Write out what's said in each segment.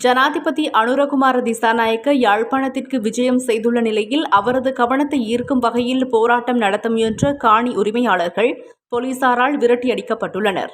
ஜனாதிபதி அனுரகுமார திசாநாயக்க யாழ்ப்பாணத்திற்கு விஜயம் செய்துள்ள நிலையில் அவரது கவனத்தை ஈர்க்கும் வகையில் போராட்டம் நடத்த முயன்ற காணி உரிமையாளர்கள் போலீசாரால் விரட்டியடிக்கப்பட்டுள்ளனர்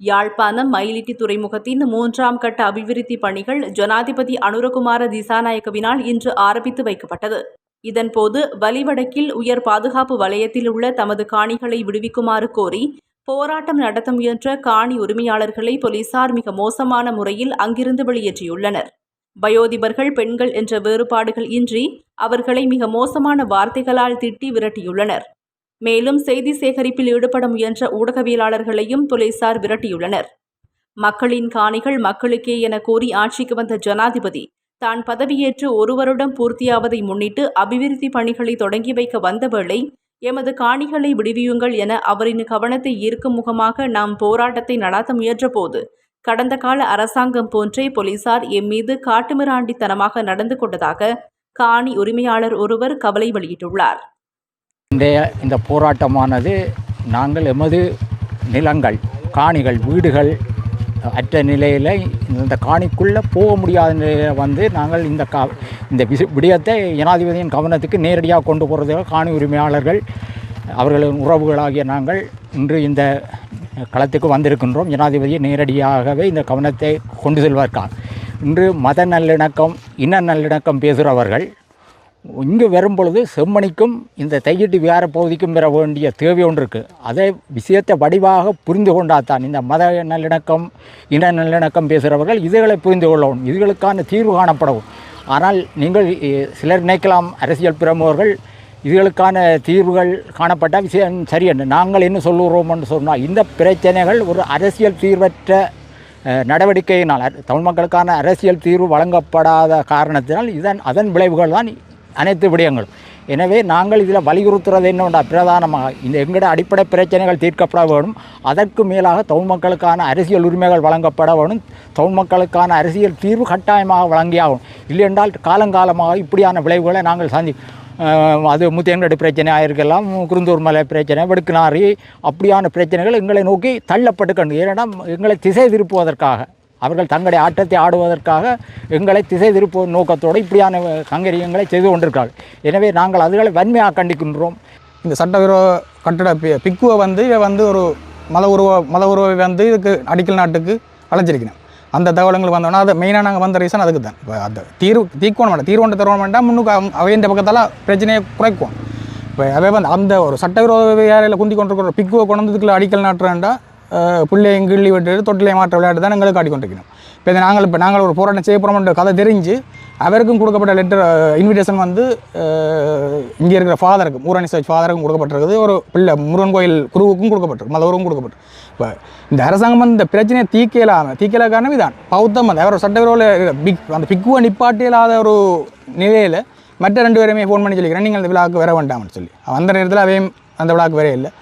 யாழ்ப்பாணம் மயிலிட்டி துறைமுகத்தின் மூன்றாம் கட்ட அபிவிருத்தி பணிகள் ஜனாதிபதி அனுரகுமார திசாநாயக்கவினால் இன்று ஆரம்பித்து வைக்கப்பட்டது. இதன்போது வலிவடக்கில் உயர் பாதுகாப்பு வலயத்தில் உள்ள தமது காணிகளை விடுவிக்குமாறு கோரி போராட்டம் நடத்த முயன்ற காணி உரிமையாளர்களை போலீசார் மிக மோசமான முறையில் அங்கிருந்து வெளியேற்றியுள்ளனர். வயோதிபர்கள் பெண்கள் என்ற வேறுபாடுகள் இன்றி அவர்களை மிக மோசமான வார்த்தைகளால் திட்டி விரட்டியுள்ளனர். மேலும் செய்தி சேகரிப்பில் ஈடுபட முயன்ற ஊடகவியலாளர்களையும் போலீசார் விரட்டியுள்ளனர். மக்களின் காணிகள் மக்களுக்கே என கூறி ஆட்சிக்கு வந்த ஜனாதிபதி தான் பதவியேற்று ஒரு வருடம் பூர்த்தியாவதை முன்னிட்டு அபிவிருத்தி பணிகளை தொடங்கி வைக்க வந்த வேளை எமது காணிகளை விடுவியுங்கள் என அவரின் கவனத்தை ஈர்க்கும் முகமாக நாம் போராட்டத்தை நடாத்த முயன்றபோது கடந்த கால அரசாங்கம் போன்றே போலீசார் எம் மீது காட்டுமிராண்டித்தனமாக நடந்து கொண்டதாக காணி உரிமையாளர் ஒருவர் கவலை வெளியிட்டுள்ளார். இந்த இந்த போராட்டமானது நாங்கள் எமது நிலங்கள் காணிகள் வீடுகள் அற்ற நிலையில் இந்த காணிக்குள்ளே போக முடியாத நிலையில் வந்து நாங்கள் இந்த கா இந்த விசு விடயத்தை ஜனாதிபதியின் கவனத்துக்கு நேரடியாக கொண்டு போகிறதுக்கு காணி உரிமையாளர்கள் அவர்களின் உறவுகளாகிய நாங்கள் இன்று இந்த களத்துக்கு வந்திருக்கின்றோம். ஜனாதிபதியை நேரடியாகவே இந்த கவனத்தை கொண்டு செல்வதற்காக இன்று மத நல்லிணக்கம் இன நல்லிணக்கம் பேசுகிறவர்கள் இங்கு வரும்பொழுது செம்மணிக்கும் இந்த தையிட்டு விகார பகுதிக்கும் பெற வேண்டிய தேவை ஒன்று இருக்குது அதே விஷயத்தை வடிவாக புரிந்து கொண்டாதான் இந்த மத நல்லிணக்கம் இன நல்லிணக்கம் பேசுகிறவர்கள் இதுகளை புரிந்து கொள்ளவும் இதுகளுக்கான தீர்வு காணப்படவும். ஆனால் நீங்கள் சிலர் நினைக்கலாம் அரசியல் பிரமுகர்கள் இதுகளுக்கான தீர்வுகள் காணப்பட்ட விஷயம் சரியென்று நாங்கள் என்ன சொல்லுகிறோம்னு சொன்னால் இந்த பிரச்சனைகள் ஒரு அரசியல் தீர்வற்ற நடவடிக்கையினால் தமிழ் மக்களுக்கான அரசியல் தீர்வு வழங்கப்படாத காரணத்தினால் இதன் அதன் விளைவுகள் தான் அனைத்து விடயங்களும். எனவே நாங்கள் இதில் வலியுறுத்துறது என்னவென்றா பிரதானமாக இந்த எங்களோட அடிப்படை பிரச்சனைகள் தீர்க்கப்பட வேணும். அதற்கு மேலாக தமிழ் மக்களுக்கான அரசியல் உரிமைகள் வழங்கப்பட வேணும். தமிழ் மக்களுக்கான அரசியல் தீர்வு கட்டாயமாக வழங்கியாகும் இல்லையென்றால் காலங்காலமாக இப்படியான விளைவுகளை நாங்கள் சந்தி அது முத்தியங்கடு பிரச்சனையாக இருக்கலாம் குருந்தூர் மலை பிரச்சனை வெடுக்குனாரி அப்படியான பிரச்சனைகள் எங்களை நோக்கி தள்ளப்பட்டுக்கணும் ஏன்னா எங்களை திசை திருப்புவதற்காக. அவர்கள் தங்களுடைய ஆட்டத்தை ஆடுவதற்காக எங்களை திசை திருப்பு நோக்கத்தோடு இப்படியான கங்கரியங்களை செய்து கொண்டிருக்கிறார்கள் எனவே நாங்கள் அதுகளை வன்மையாக கண்டிக்கின்றோம். இந்த சட்டவிரோத கட்டட பி- பிக்குவை வந்து இவை வந்து ஒரு மத உருவ மத உருவை வந்து இதுக்கு அடிக்கல் நாட்டுக்கு அழைச்சிருக்கணும் அந்த தகவல்கள் வந்தோன்னா அது மெயினாக நாங்கள் வந்த ரீசன் அதுக்கு தான். இப்போ அந்த தீர்வு தீர்க்கணும் வேண்டாம் தீர்வு தருவம் தருவோம் வேண்டாம் முன்னுக்கு அவங்க அவையின் பக்கத்தால் பிரச்சனையை குறைக்கும் இப்போ அதே வந்து அந்த ஒரு சட்டவிரோத வேலையில் குந்தி கொண்டிருக்கிற பிக்குவை கொண்டதுக்குள்ள அடிக்கல் நாட்டுறேன்டா பிள்ளையும் கிள்ளி விட்டு தொட்டிலை மாற்ற விளையாட்டு தான் எங்களுக்கு ஆடிக்கொண்டிருக்கணும் இப்போ இதை நாங்கள் இப்போ நாங்கள் ஒரு போராட்டம் செய்ய போகிறோம்ன்ற கதை தெரிஞ்சு அவருக்கும் கொடுக்கப்பட்ட லெட்டர் இன்விடேஷன் வந்து இங்கே இருக்கிற ஃபாதருக்கு ஊரணி சர்ச் ஃபாதருக்கும் கொடுக்கப்பட்டிருக்குது. ஒரு பிள்ளை முருகன் கோயில் குருவுக்கும் கொடுக்கப்பட்டிருக்கு மதவருக்கும் கொடுக்கப்பட்டு இப்போ இந்த அரசாங்கம் வந்து இந்த பிரச்சனையை தீக்கலாமல் தீக்கல காரணம் இதான். பௌத்தம் வந்து அவர் சட்டவிரோல பிக் அந்த பிக்குவை நிப்பாட்டி இல்லாத ஒரு நிலையில் மற்ற ரெண்டு பேருமே ஃபோன் பண்ணி சொல்லிக்கிறேன். நீங்கள் அந்த விழாவுக்கு வர வேண்டாம்னு சொல்லி. அந்த நேரத்தில் அவையும் அந்த விழாவுக்கு வரவே இல்லை